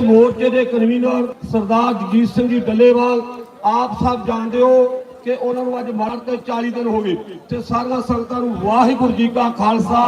ਇਸ ਮੋਰਚੇ ਦੇ ਕਨਵੀਨਰ ਸਰਦਾਰ ਜਗਜੀਤ ਸਿੰਘ ਜੀ ਡੱਲੇਵਾਲ, ਆਪ ਸਭ ਜਾਣਦੇ ਹੋ ਕਿ ਉਹਨਾਂ ਨੂੰ ਅੱਜ ਮਰਨ ਤੇ 40 ਦਿਨ ਹੋ ਗਏ ਤੇ ਸਾਰੀਆਂ ਸੰਗਤਾਂ ਨੂੰ ਵਾਹਿਗੁਰੂ ਜੀ ਕਾ ਖਾਲਸਾ,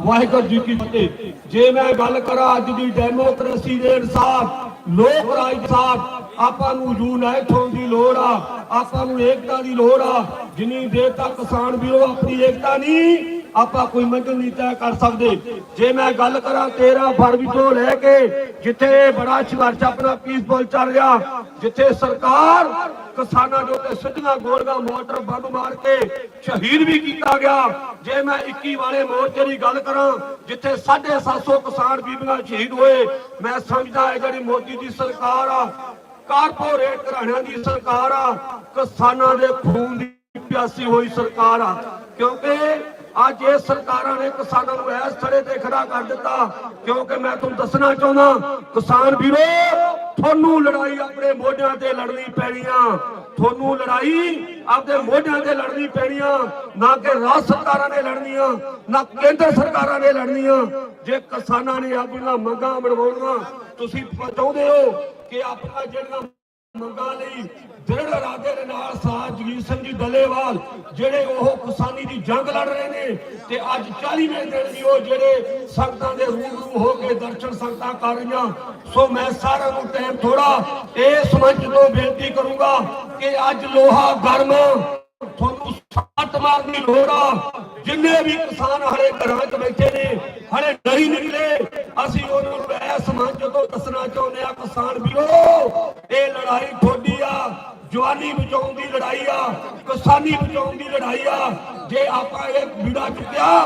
ਵਾਹਿਗੁਰੂ ਜੀ ਕੀ ਫਤਿਹ। ਜੇ ਮੈਂ ਗੱਲ ਕਰਾਂ ਅੱਜ ਦੀ ਡੈਮੋਕ੍ਰੇਸੀ ਦੇ ਇਨਸਾਫ, ਲੋਕ ਰਾਜ ਇਨਸਾਫ, ਆਪਾਂ ਨੂੰ ਯੂਨਾਈਟ ਹੋਣ ਦੀ ਲੋੜ ਆ, ਆਪਾਂ ਨੂੰ ਏਕਤਾ ਦੀ ਲੋੜ ਆ। ਜਿੰਨੀ ਦੇਰ ਤੱਕ ਕਿਸਾਨ ਵੀਰੋ ਆਪਣੀ ਏਕਤਾ ਨਹੀਂ ਆਪਾਂ ਕੋਈ ਮੰਜ਼ਿਲ ਨਹੀਂ ਤੈਅ ਕਰ ਸਕਦੇ। ਜੇ ਮੈਂ ਗੱਲ ਕਰਾਂ 13 ਫਰਵਰੀ ਤੋਂ ਲੈ ਕੇ, ਜਿੱਥੇ ਇਹ ਬੜਾ ਸੰਘਰਸ਼ ਆਪਣਾ ਪੀਸਫੁਲ ਚੱਲ ਰਿਹਾ, ਜਿੱਥੇ ਸਰਕਾਰ ਕਿਸਾਨਾਂ ਦੇ ਉੱਤੇ ਸਿੱਧੀਆਂ ਗੋਲੀਆਂ, ਮੋਟਰ ਬੰਬ ਮਾਰ ਕੇ ਸ਼ਹੀਦ ਵੀ ਕੀਤਾ ਗਿਆ। ਜੇ ਮੈਂ 21 ਵਾਲੇ ਮੋਰਚੇ ਦੀ ਗੱਲ ਕਰਾਂ, ਜਿੱਥੇ 750 ਕਿਸਾਨ ਬੀਬੀਆਂ ਸ਼ਹੀਦ ਹੋਏ, ਮੈਂ ਸਮਝਦਾ ਇਹ ਜਿਹੜੀ ਮੋਦੀ ਦੀ ਸਰਕਾਰ ਆ, ਕਾਰਪੋਰੇਟ ਘਰਾਣਿਆਂ ਦੀ ਸਰਕਾਰ ਆ, ਕਿਸਾਨਾਂ ਦੇ ਖੂਨ ਦੀ ਪਿਆਸੀ ਹੋਈ ਸਰਕਾਰ ਆ। ਕਿਉਂਕਿ ਅੱਜ ਇਹ ਸਰਕਾਰਾਂ ਨੇ ਕਿਸਾਨਾਂ ਨੂੰ ਇਸ ਥੜੇ ਤੇ ਖੜਾ ਕਰ ਦਿੱਤਾ, ਕਿਉਂਕਿ ਮੈਂ ਤੁਹਾਨੂੰ ਦੱਸਣਾ ਚਾਹੁੰਦਾ, ਕਿਸਾਨ ਵੀਰੋ, ਤੁਹਾਨੂੰ ਲੜਾਈ ਆਪਣੇ ਮੋਢਿਆਂ ਤੇ ਲੜਨੀ ਪੈਣੀ ਆ ਤੁਹਾਨੂੰ ਲੜਾਈ ਆਪਣੇ ਮੋਢਿਆਂ ਤੇ ਲੜਨੀ ਪੈਣੀ ਨਾ ਕਿ ਰਾਜ ਸਰਕਾਰਾਂ ਨੇ ਲੜਨੀਆਂ, ਨਾ ਕੇਂਦਰ ਸਰਕਾਰਾਂ ਨੇ ਲੜਨੀਆਂ। ਜੇ ਕਿਸਾਨਾਂ ਨੇ ਆਪਣੀਆਂ ਮੰਗਾਂ ਮਨਵਾਉਣੀਆਂ ਤੁਸੀਂ ਚਾਹੁੰਦੇ ਹੋ ਕਿ ਆਪਣਾ ਜਿਹੜੀਆਂ ਮੰਗਾਂ ਲਈ ਜਿਹੜਾ ਸਿੰਘ ਜੀ ਡੱਲੇਵਾਲ, ਜਿਹੜੇ ਉਹ ਕਿਸਾਨੀ ਦੀ ਜੰਗ ਲੜ ਰਹੇ ਨੇ ਤੇ ਅੱਜ 40ਵੇਂ ਦਿਨ ਵੀ ਉਹ ਜਿਹੜੇ ਸੰਗਤਾਂ ਦੇ ਰੂਬਰੂ ਹੋ ਕੇ ਦਰਸ਼ਨ ਸੰਗਤਾਂ ਕਰ ਰਹੀਆਂ। ਸੋ ਮੈਂ ਸਾਰਿਆਂ ਨੂੰ ਟਾਈਮ ਥੋੜਾ ਇਸ ਮੰਚ ਤੋਂ ਬੇਨਤੀ ਕਰੂੰਗਾ ਕਿ ਅੱਜ ਲੋਹਾ ਗਰਮ, ਤੁਹਾਨੂੰ ਸੱਟ ਮਾਰਨ ਦੀ ਲੋੜ ਆ। ਜਿੰਨੇ ਵੀ ਕਿਸਾਨ ਹਲੇ ਘਰਾਂ 'ਚ ਬੈਠੇ ਨੇ, ਹਲੇ ਨਹੀਂ ਨਿਕਲੇ, ਅਸੀਂ ਉਹਨਾਂ ਨੂੰ ਇਸ ਮੰਚ ਤੋਂ ਦੱਸਣਾ ਚਾਹੁੰਦੇ ਆ ਕਿਸਾਨ ਵੀਰੋ, ਇਹ ਲੜਾਈ ਤੁਹਾਡੀ ਜਵਾਨੀ ਬਚਾਉਣ ਦੀ ਲੜਾਈ ਆ, ਕਿਸਾਨੀ ਬਚਾਉਣ ਦੀ ਲੜਾਈ ਆ, ਜੇ ਆਪਾਂ ਇਹ ਵਿੜਾ ਚੁੱਕਿਆ